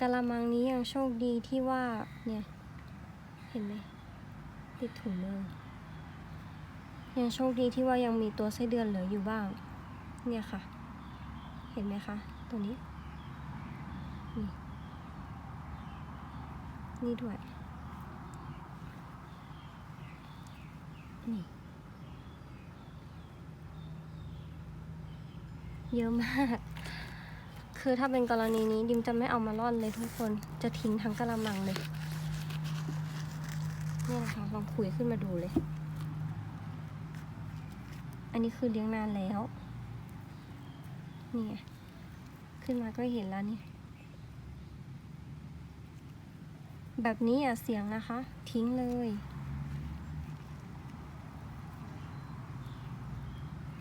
กะละมังนี้ยังโชคดีที่ว่าเนี่ย เห็นไหมติดถุงมือยังโชคดีที่ว่ายังมีตัวไส้เดือนเหลืออยู่บ้าง เนี่ยค่ะ เห็นไหมคะตรงนี้ นี่นี่ด้วย นี่ เยอะมาก คือถ้าเป็นกรณีนี้ดิมจะไม่เอามาร่อนเลยทุกคน จะทิ้งทั้งกระมังเลยนี่นะคะลองคุยขึ้นมาดูเลย อันนี้คือเลี้ยงนานแล้ว นี่ไงขึ้นมาก็เห็นแล้วนี่ แบบนี้อย่าเสียงนะคะ ทิ้งเลย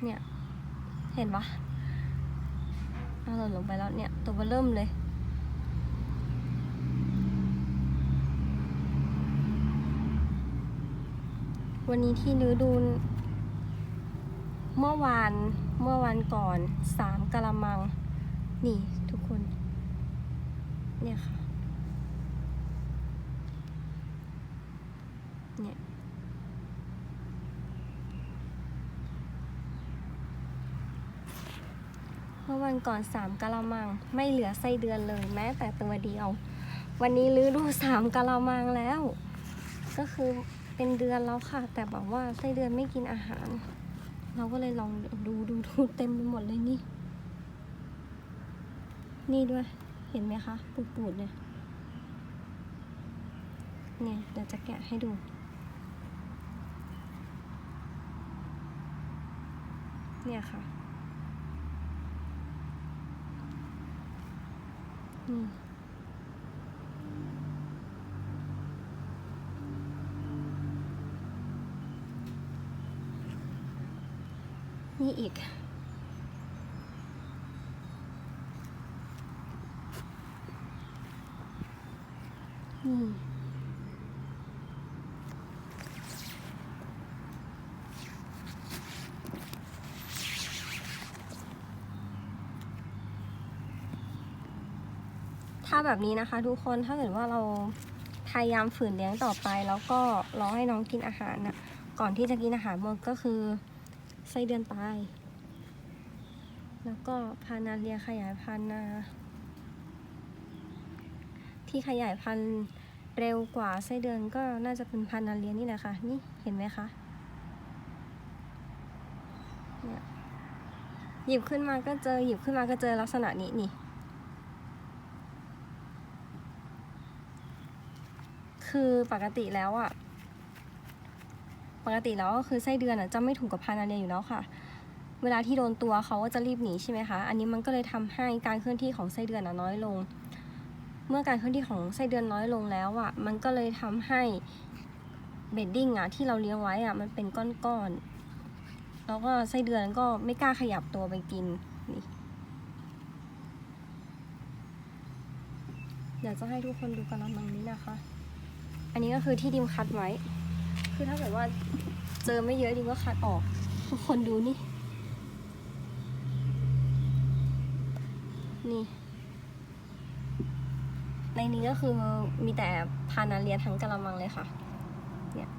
เนี่ย เห็นปะ เอาหล่นลงไปแล้วเนี่ย ตัวเริ่มเลย วันนี้ที่นื้อดูเมื่อวานเมื่อวันก่อนสามกะละมัง นี่ทุกคน เนี่ยค่ะ เนี่ย เมื่อ วันก่อนสามกะละมัง ไม่เหลือไส้เดือนเลยแม้แต่ตัวเดียว วันนี้ลื้อดูสามกะละมังแล้ว ก็คือเป็นเดือนแล้วค่ะ แต่บอกว่าไส้เดือนไม่กินอาหาร เราก็เลยลองดูดูดูเต็มไปหมดเลยนี่ นี่ด้วยเห็นไหมคะปูดปูดๆเนี่ยเนี่ยเดี๋ยวจะแกะให้ดูเนี่ยค่ะ นี่อีกนี่ ถ้าแบบนี้นะคะทุกคนถ้าเกิดว่าเราพยายามฝืนเลี้ยงต่อไป แล้วก็รอให้น้องกินอาหารน่ะก่อนที่จะกินอาหารหมดก็คือไส้เดือนตาย แล้วก็พานาเรียขยายพันธุ์นะที่ขยายพันธุ์เร็วกว่าไส้เดือนก็น่าจะเป็นพันธุ์นาเรียนี่แหละค่ะนี่เห็นไหมคะหยิบขึ้นมาก็เจอหยิบขึ้นมาก็เจอลักษณะนี้นี่ คือปกติแล้วอะปกติแล้วก็คือไส้เดือนอะจะไม่ถูกกับพานาเรียอยู่แล้วค่ะ เวลาที่โดนตัวเขาก็จะรีบหนีใช่ไหมคะ อันนี้มันก็เลยทำให้การเคลื่อนที่ของไส้เดือนอะน้อยลง เมื่อการเคลื่อนที่ของไส้เดือนน้อยลงแล้วอะมันก็เลยทำให้เบดดิ้งอะที่เราเลี้ยงไว้อะมันเป็นก้อนๆ แล้วก็ไส้เดือนก็ไม่กล้าขยับตัวไปกินนี่เดี๋ยวจะให้ทุกคนดูกระมังนี้นะคะ อันนี้ก็คือที่ดิมคัดไว้ คือถ้าเกิดว่าเจอไม่เยอะดิมก็คัดออก ทุกคนดูนี่ นี่ ในนี้ก็คือมีแต่พานาเรียทั้งกระมังเลยค่ะ เนี่ย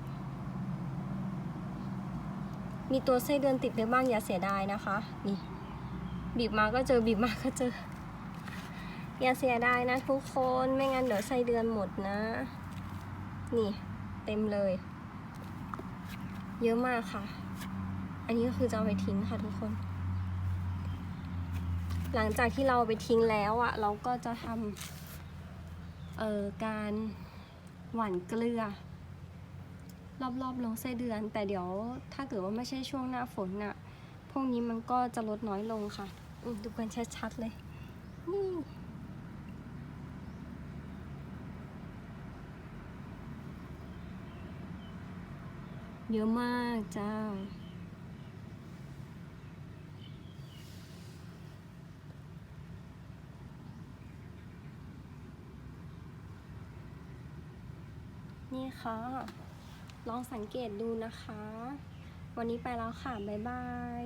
มีตัวไส้เดือนติดไปบ้างอย่าเสียดายนะคะ นี่ บีบมาก็เจอบีบมาก็เจออย่าเสียดายนะทุกคนไม่งั้นเดี๋ยวไส้เดือนหมดนะ นี่เต็มเลย เยอะมากค่ะ อันนี้ก็คือจะเอาไปทิ้งค่ะทุกคน หลังจากที่เราไปทิ้งแล้วอะ่ะเราก็จะทำเอ่อการหว่านเกลือ รอบๆลงไส้เดือน แต่เดี๋ยวถ้าเกิดว่าไม่ใช่ช่วงหน้าฝนน่ะพวกนี้มันก็จะลดน้อยลงค่ะดูกันชัดๆเลยนี่ เยอะมากจ้า นี่ค่ะ ลองสังเกตดูนะคะ วันนี้ไปแล้วค่ะ บ๊ายบาย